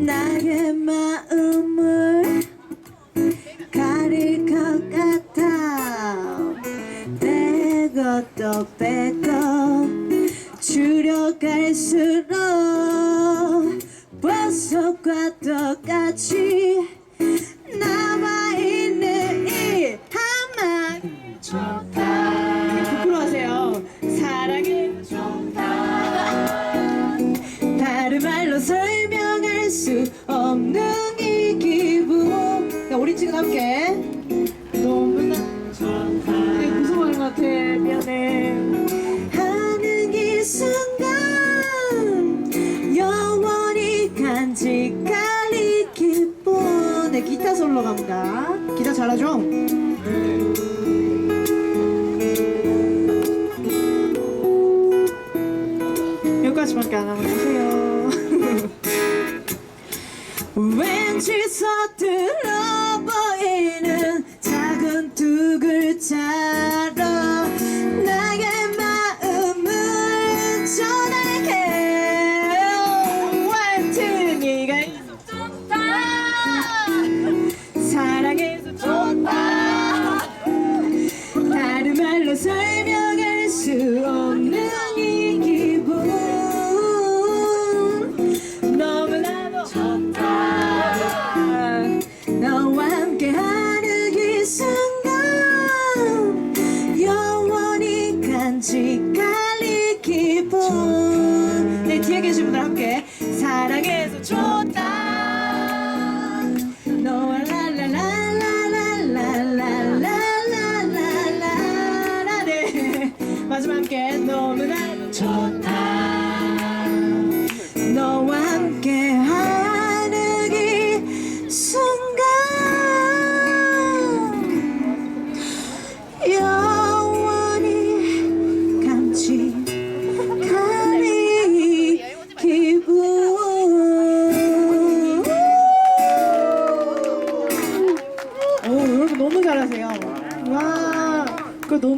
나의 마음을 가릴 것 같아. 빼고 또 빼고 줄여갈수록 보석과 똑같이 남아있는 이 한만. 좋다 없는 이 기분. 야 우리 지금 함께. 너무나 되게 무서워하는 것 같아? 미안해. 하는 이 순간 영원히 간직할 이 기분 네 기타 솔로 갑니다. 기타 잘하죠? 여기까지밖에 안 하고 왠지 서툴러 보이는 작은 두 글자로 나의 마음을 전할게. 왠지 네가 좋다. 사랑해서 좋다. 다른 말로 설 간직할 이 기분 내 뒤에 계신 분들 함께 사랑해서 좋다. 너와 라라라라라라라라라라라. 네 마지막 함께 너무나 좋다 너무 잘하세요. 와 그거 너무